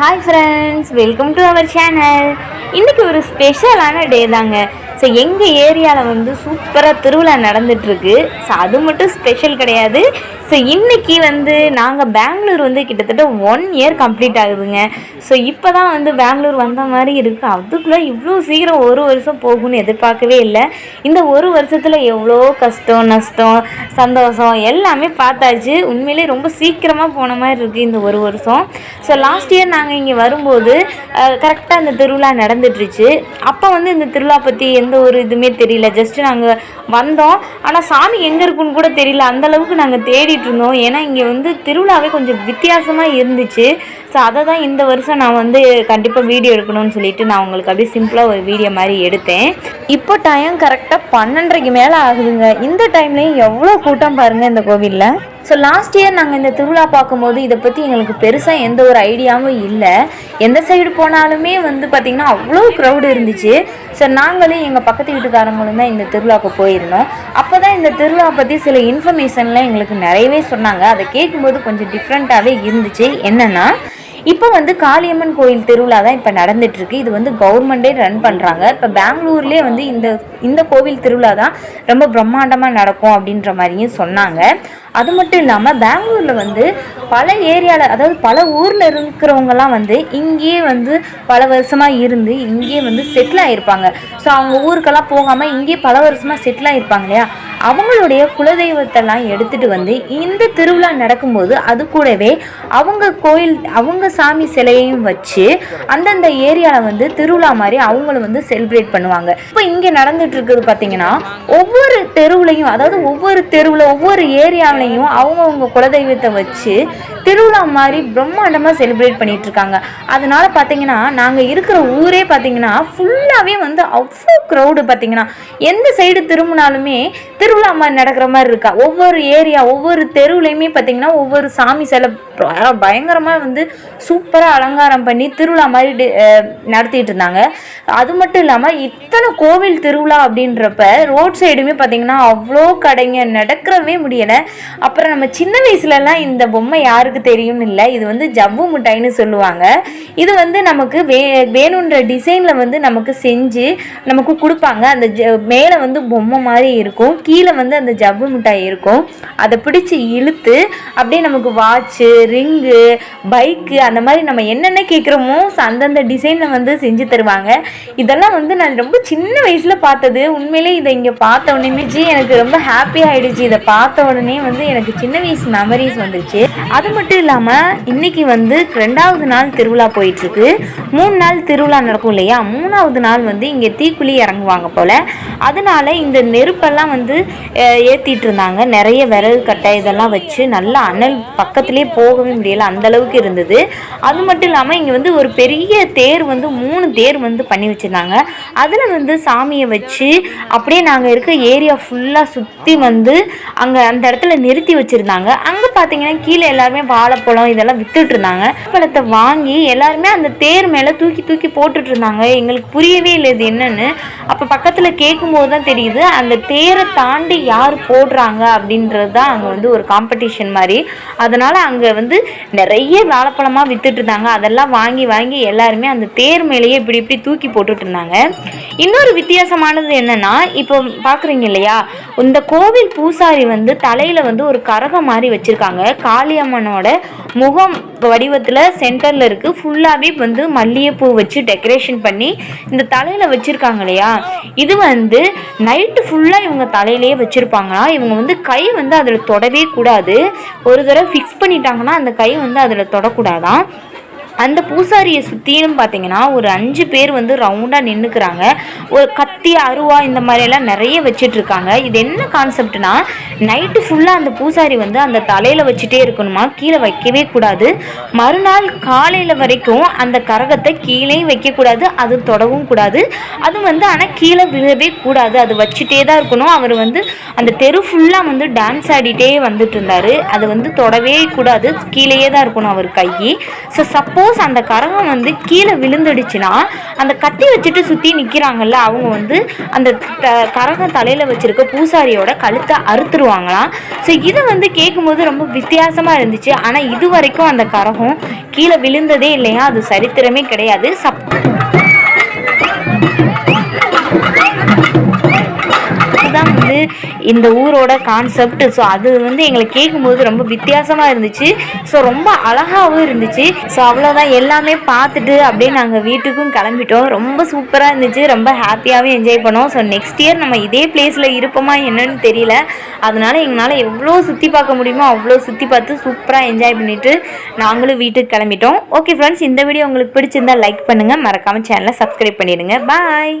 Hi friends welcome to our channel இன்றைக்கி ஒரு ஸ்பெஷலான டே தாங்க. ஸோ எங்கள் ஏரியாவில் வந்து சூப்பராக திருவிழா நடந்துகிட்ருக்கு ஸோ அது மட்டும் ஸ்பெஷல் கிடையாது. ஸோ இன்றைக்கி வந்து நாங்கள் பெங்களூர் வந்து கிட்டத்தட்ட ஒன் இயர் கம்ப்ளீட் ஆகுதுங்க. ஸோ இப்போ தான் வந்து பெங்களூர் வந்த மாதிரி இருக்குது அதுக்குள்ளே இவ்வளோ சீக்கிரம் ஒரு வருஷம் போகும்னு எதிர்பார்க்கவே இல்லை. இந்த ஒரு வருஷத்தில் எவ்வளோ கஷ்டம் நஷ்டம் சந்தோஷம் எல்லாமே பார்த்தாச்சு. உண்மையிலே ரொம்ப சீக்கிரமாக போன மாதிரி இருக்குது இந்த ஒரு வருஷம். ஸோ லாஸ்ட் இயர் நாங்கள் இங்கே வரும்போது கரெக்டாக இந்த திருவிழா நடந்துட்டுருச்சு. அப்போ வந்து இந்த திருவிழா பற்றி எந்த ஒரு இதுவுமே தெரியல. ஜஸ்ட்டு நாங்கள் வந்தோம். ஆனால் சாமி எங்கே இருக்குன்னு கூட தெரியல. அந்த அளவுக்கு நாங்கள் தேடிட்டு இருந்தோம். ஏன்னா இங்கே வந்து திருவிழாவே கொஞ்சம் வித்தியாசமாக இருந்துச்சு. ஸோ அதை தான் இந்த வருஷம் நான் வந்து கண்டிப்பாக வீடியோ எடுக்கணும்னு சொல்லிட்டு நான் உங்களுக்கு அப்படியே சிம்பிளாக ஒரு வீடியோ மாதிரி எடுத்தேன். இப்போ டைம் கரெக்டாக பன்னெண்டரைக்கு மேலே ஆகுதுங்க. இந்த டைம்லேயும் எவ்வளோ கூட்டம் பாருங்கள் இந்த கோவிலில். ஸோ லாஸ்ட் இயர் நாங்கள் இந்த திருவிழா பார்க்கும்போது இதை பற்றி எங்களுக்கு பெருசாக எந்த ஒரு ஐடியாவும் இல்லை. எந்த சைடு போனாலுமே வந்து பார்த்திங்கன்னா அவ்வளோ க்ரௌடு இருந்துச்சு. ஸோ நாங்களே எங்கள் பக்கத்து வீட்டுக்காரங்களும் தான் இந்த திருவிழாவுக்கு போயிருந்தோம். அப்போ தான் இந்த திருவிழா பற்றி சில இன்ஃபர்மேஷன்லாம் எங்களுக்கு நிறையவே சொன்னாங்க. அதை கேட்கும்போது கொஞ்சம் டிஃப்ரெண்ட்டாகவே இருந்துச்சு. என்னென்னா இப்போ வந்து காளியம்மன் கோயில் திருவிழா தான் இப்போ நடந்துட்டுருக்கு. இது வந்து கவர்மெண்ட்டே ரன் பண்ணுறாங்க இப்போ பெங்களூர்லேயே வந்து இந்த இந்த கோவில் திருவிழா தான் ரொம்ப பிரம்மாண்டமாக நடக்கும் அப்படின்ற மாதிரியும் சொன்னாங்க. அது மட்டும் இல்லாமல் பெங்களூரில் வந்து பல ஏரியாவில் அதாவது பல ஊரில் இருக்கிறவங்கலாம் வந்து இங்கேயே வந்து பல வருஷமாக இருந்து இங்கேயே வந்து செட்டில் ஆகிருப்பாங்க ஸோ அவங்க ஊருக்கெல்லாம் போகாமல் இங்கேயே பல வருஷமாக செட்டில் ஆகிருப்பாங்க இல்லையா? அவங்களுடைய குலதெய்வத்தெல்லாம் எடுத்துட்டு வந்து இந்த திருவிழா நடக்கும்போது அது கூடவே அவங்க கோயில் அவங்க சாமி சிலையையும் வச்சு அந்தந்த ஏரியாவில் வந்து திருவிழா மாதிரி அவங்களும் வந்து செலிப்ரேட் பண்ணுவாங்க. இப்போ இங்கே நடந்துட்டு இருக்கிறது பார்த்தீங்கன்னா ஒவ்வொரு தெருவுலையும் அதாவது ஒவ்வொரு தெருவில் ஒவ்வொரு ஏரியாவிலையும் அவங்கவுங்க குலதெய்வத்தை வச்சு திருவிழா மாதிரி பிரம்மாண்டமாக செலிப்ரேட் பண்ணிட்டு இருக்காங்க அதனால பார்த்தீங்கன்னா நாங்கள் இருக்கிற ஊரே பார்த்தீங்கன்னா ஃபுல்லாகவே வந்து அவ்வளோ க்ரௌடு பார்த்தீங்கன்னா எந்த சைடு திரும்பினாலுமே திருவிழா மாதிரி நடக்கிற மாதிரி இருக்கா? ஒவ்வொரு ஏரியா ஒவ்வொரு தெருவுலையுமே பார்த்தீங்கன்னா ஒவ்வொரு சாமி சிலை ப- வந்து சூப்பராக அலங்காரம் பண்ணி திருவிழா மாதிரி நடத்திட்டு இருந்தாங்க. அது மட்டும் இல்லாமல் இத்தனை கோவில் திருவிழா அப்படின்றப்ப ரோட் சைடுமே பார்த்தீங்கன்னா அவ்வளோ கடைங்க நடக்கிறவே முடியலை. அப்புறம் நம்ம சின்ன வயசுலலாம் இந்த பொம்மை யாருக்கு தெரியும்னு இல்லை இது வந்து ஜவ்வு மிட்டாய்னு சொல்லுவாங்க. இது வந்து நமக்கு வே வேணுன்ற டிசைனில் வந்து நமக்கு செஞ்சு நமக்கு கொடுப்பாங்க. அந்த ஜ மேலே வந்து பொம்மை மாதிரி இருக்கும். கீழே வந்து அந்த ஜவ்வு மிட்டாய் இருக்கும். அதை பிடிச்சி இழுத்து அப்படியே நமக்கு வாட்சு ரிங்கு பைக்கு அந்த மாதிரி நம்ம என்னென்ன கேட்குறோமோ அந்தந்த டிசைனில் வந்து செஞ்சு தருவாங்க. இதெல்லாம் வந்து நான் ரொம்ப சின்ன வயசில் பார்த்தது. உண்மையிலே இதை இங்கே பார்த்த உடனே ஜி எனக்கு ரொம்ப ஹாப்பி ஆகிடுச்சு இதை பார்த்த உடனே வந்து எனக்கு சின்ன வயசு மெமரிஸ் வந்துச்சு அது மட்டும் இல்லாமல் இன்றைக்கி வந்து ரெண்டாவது நாள் திருவிழா போயிட்டுருக்கு. மூணு நாள் திருவிழா நடக்கும் இல்லையா? மூணாவது நாள் வந்து இங்கே தீக்குழி இறங்குவாங்க போல். அதனால இந்த நெருப்பெல்லாம் வந்து ஏற்றிட்டு இருந்தாங்க நிறைய விறகு கட்டை இதெல்லாம் வச்சு நல்லா அனல் பக்கத்துலேயே போகவே முடியல. அந்த அளவுக்கு இருந்தது. அது மட்டும் இல்லாமல் இங்கே வந்து ஒரு பெரிய தேர் வந்து மூணு தேர் வந்து பண்ணி வச்சுருந்தாங்க. அதில் வந்து சாமியை வச்சு அப்படியே நாங்கள் இருக்க ஏரியா ஃபுல்லாக சுற்றி வந்து அங்கே அந்த இடத்துல நிறுத்தி வச்சுருந்தாங்க. அங்கே பார்த்தீங்கன்னா கீழே எல்லாருமே வாழைப்பழம் இதெல்லாம் வித்துட்டு இருந்தாங்க பழத்தை வாங்கி எல்லாருமே அந்த தேர் மேலே தூக்கி தூக்கி போட்டுட்டு இருந்தாங்க எங்களுக்கு புரியவே இல்லை இது என்னன்னு. அப்போ பக்கத்தில் கேட்கும்போது தான் தெரியுது. அந்த தேரை தாண்டி யார் போடுறாங்க அப்படின்றது தான் அங்கே வந்து ஒரு காம்படிஷன் மாதிரி. அதனால் அங்கே வந்து நிறைய வாழைப்பழமாக வித்துட்டு இருந்தாங்க அதெல்லாம் வாங்கி வாங்கி எல்லாருமே அந்த தேர் மேலேயே இப்படி இப்படி தூக்கி போட்டுட்டு இருந்தாங்க இன்னொரு வித்தியாசமானது என்னன்னா இப்போ பார்க்குறீங்க இல்லையா? இந்த கோவில் பூசாரி வந்து தலையில் வந்து ஒரு கரகம் மாதிரி வச்சுருக்காங்க. காளியம்மனோட முகம் வடிவத்தில் சென்டரில் இருக்குது ஃபுல்லாகவே வந்து மல்லிகைப்பூ வச்சு டெக்கரேஷன் பண்ணி இந்த தலையில் வச்சுருக்காங்க இல்லையா? இது வந்து நைட்டு ஃபுல்லாக இவங்க தலையிலேயே வச்சுருப்பாங்கன்னா இவங்க வந்து கை வந்து அதில் தொடவே கூடாது. ஒரு தடவை ஃபிக்ஸ் பண்ணிட்டாங்கன்னா அந்த கை வந்து அதில் தொடக்கூடாதான். அந்த பூசாரியை சுற்றியும் பார்த்தீங்கன்னா ஒரு அஞ்சு பேர் வந்து ரவுண்டாக நின்றுக்கிறாங்க ஒரு கத்தி அருவா இந்த மாதிரியெல்லாம் நிறைய வச்சிட்ருக்காங்க. இது என்ன கான்செப்ட்னா நைட்டு ஃபுல்லாக அந்த பூசாரி வந்து அந்த தலையில் வச்சுட்டே இருக்கணுமா? கீழே வைக்கவே கூடாது. மறுநாள் காலையில் வரைக்கும் அந்த கரகத்தை கீழேயும் வைக்கக்கூடாது அது தொடவும் கூடாது. அது வந்து ஆனால் கீழே விழவே கூடாது. அது வச்சுட்டே தான் இருக்கணும். அவர் வந்து அந்த தெரு ஃபுல்லாக வந்து டான்ஸ் ஆடிட்டே வந்துட்டு இருந்தார் அது வந்து தொடவே கூடாது. கீழேயே தான் இருக்கணும் அவர் கை. ஸோ சப்போஸ் அந்த கரகம் வந்து கீழே விழுந்துடுச்சுன்னா அந்த கத்தி வச்சுட்டு சுற்றி நிற்கிறாங்கல்ல அவங்க வந்து அந்த த- கரகம் தலையில் வச்சிருக்க பூசாரியோட கழுத்தை அறுத்துருவாங்களாம். ஸோ இது வந்து கேட்கும்போது ரொம்ப வித்தியாசமாக இருந்துச்சு. ஆனால் இது வரைக்கும் அந்த கரகம் கீழே விழுந்ததே இல்லையா அது சரித்திரமே கிடையாது. சப் இந்த ஊரோட கான்செப்ட் ஸோ அது வந்து எங்களுக்கு கேட்கும்போது ரொம்ப வித்தியாசமாக இருந்துச்சு. ஸோ ரொம்ப அழகாகவும் இருந்துச்சு. ஸோ அவ்வளோதான் எல்லாமே பார்த்துட்டு அப்படியே நாங்கள் வீட்டுக்கும் கிளம்பிட்டோம். ரொம்ப சூப்பராக இருந்துச்சு. ரொம்ப ஹாப்பியாகவே என்ஜாய் பண்ணோம். ஸோ நெக்ஸ்ட் இயர் நம்ம இதே பிளேஸில் இருப்போமா என்னன்னு தெரியல. அதனால எங்களால் எவ்வளோ சுற்றி பார்க்க முடியுமோ அவ்வளோ சுற்றி பார்த்து சூப்பராக என்ஜாய் பண்ணிவிட்டு நாங்களும் வீட்டுக்கு கிளம்பிட்டோம். ஓகே ஃப்ரெண்ட்ஸ் இந்த வீடியோ உங்களுக்கு பிடிச்சிருந்தா லைக் பண்ணுங்கள் மறக்காமல் சேனலை சப்ஸ்கிரைப் பண்ணிடுங்க. பாய்